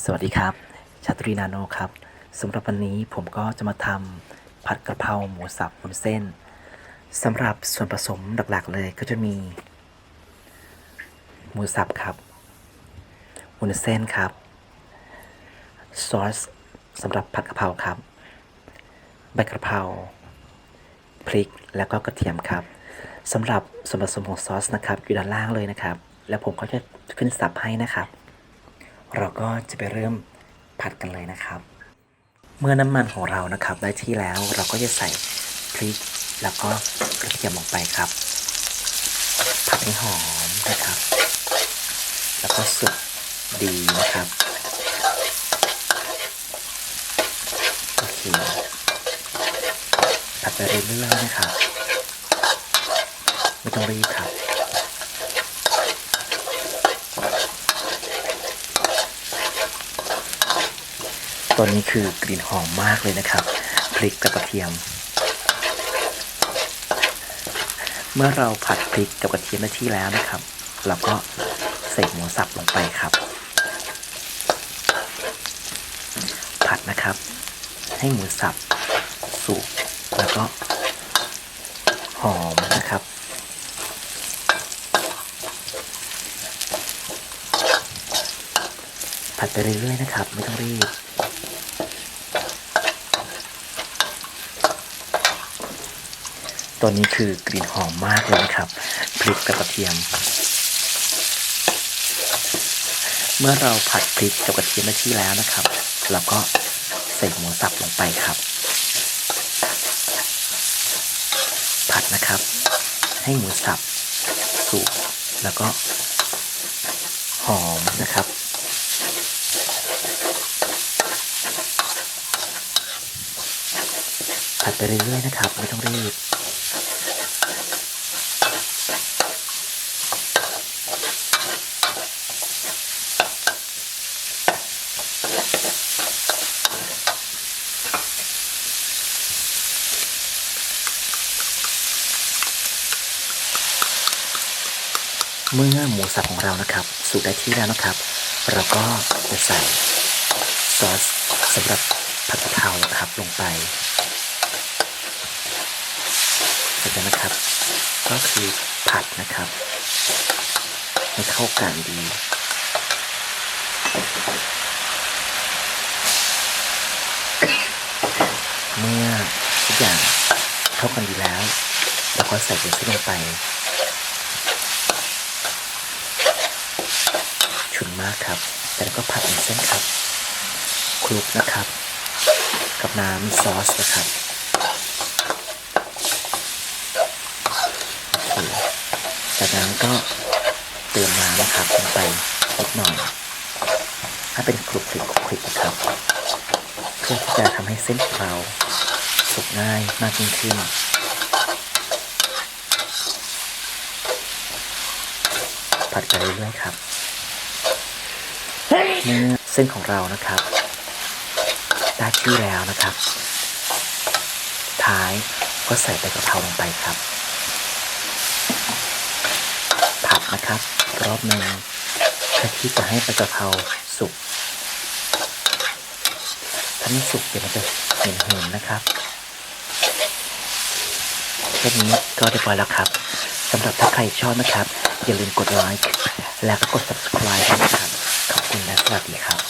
สวัสดีครับชาตรีนาโนครับสำหรับวันนี้ผมก็จะมาทำผัดกระเพราหมูสับวุ้นเส้นสำหรับส่วนผสมหลักๆเลยก็จะมี หมูสับครับวุ้นเส้นครับซอสสำหรับผัดกระเพราครับ ใบกระเพราพริกแล้วก็กระเทียมครับสำหรับส่วนผสมของซอสนะครับอยู่ด้านล่างเลยนะครับ แล้วผมก็จะขึ้นสับให้นะครับ เราก็จะไปเริ่มผัดกันเลยนะครับ เมื่อน้ำมันของเรานะครับได้ที่แล้วเราก็จะใส่พริกแล้วก็กระเทียมลงไปครับ ผัดให้หอมนะครับ แล้วก็สุกดีนะครับโอเคผัดไปเรื่อยๆนะครับ ไม่ต้องรีบครับ ตัวนี้คือกลิ่นหอมมากเลยนะครับ พริกกับกระเทียม เมื่อเราผัดพริกกับกระเทียมได้ที่แล้วนะครับ เราก็ใส่หมูสับลงไปครับ ผัดนะครับ ให้หมูสับสุกแล้วก็หอมนะครับผัดไปเรื่อยๆนะครับ ไม่ต้องรีบ ตัวนี้คือกลิ่นหอมมากเลยครับพริกกับกระเทียม เมื่อเราผัดพริกกับกระเทียมได้ที่แล้วนะครับ เราก็ใส่หมูสับลงไปครับ ผัดนะครับ ให้หมูสับสุกแล้วก็หอมนะครับผัดไปเรื่อยๆนะครับ ไม่ต้องรีบ เมื่อหมูสับของเรานะครับ สุกได้ที่แล้วนะครับ เราก็จะใส่ซอสสำหรับผัดกะเพรานะครับลงไปเสร็จแล้วนะครับ ก็คือผัดนะครับให้เข้ากันดี เมื่อทุก อย่างเข้ากันดีแล้วเราก็ใส่เป็นเส้นลงไปฉุนมากครับ แล้วก็ผัดเป็นเส้นครับคลุกนะครับ กับน้ำซอสนะครับจากนั้นก็เติมน้ำนะครับลงไปนิดหน่อยให้เป็นคลุกคลิกคลิกนะครับ เพื่อที่จะทำให้เส้นของเรา สุกง่ายมากยิ่งขึ้นผัดไปเรื่อยๆครับเมื่อเส้นของเรานะครับ ได้ที่แล้วนะครับ ท้ายก็ใส่ใบกะเพราลงไปครับ ผัดนะครับ รอบหนึ่งเพื่อที่จะให้ใบกะเพราสุกถ้าไม่สุกเดี๋ยวมันจะเหม็นหืนนะครับ แค่นี้ก็เรียบร้อยแล้วครับสำหรับถ้าใครชอบนะครับ อย่าลืมกดไลค์และก็กด subscribe นะครับ ขอบคุณและสวัสดีครับ